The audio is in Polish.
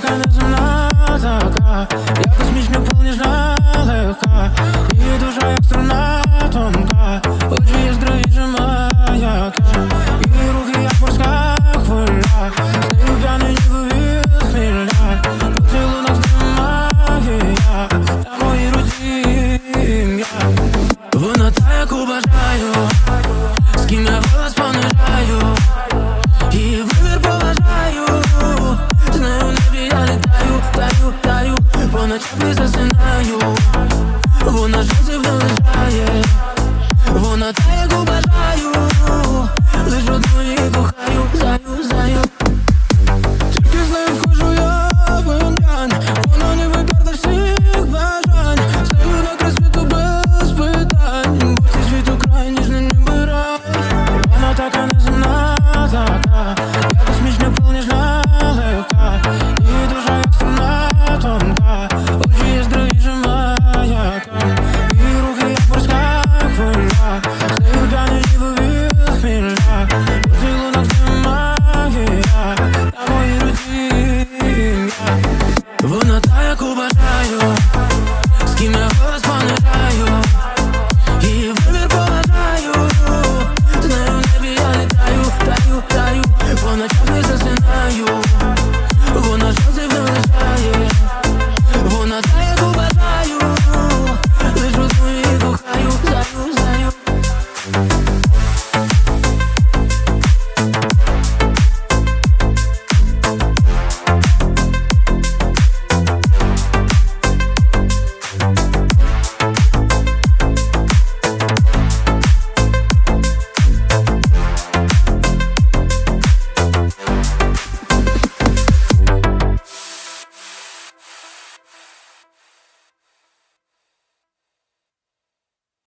taka, nie znam na taka Jak kosmiczny płyniesz na на тебе засинаю Вона ж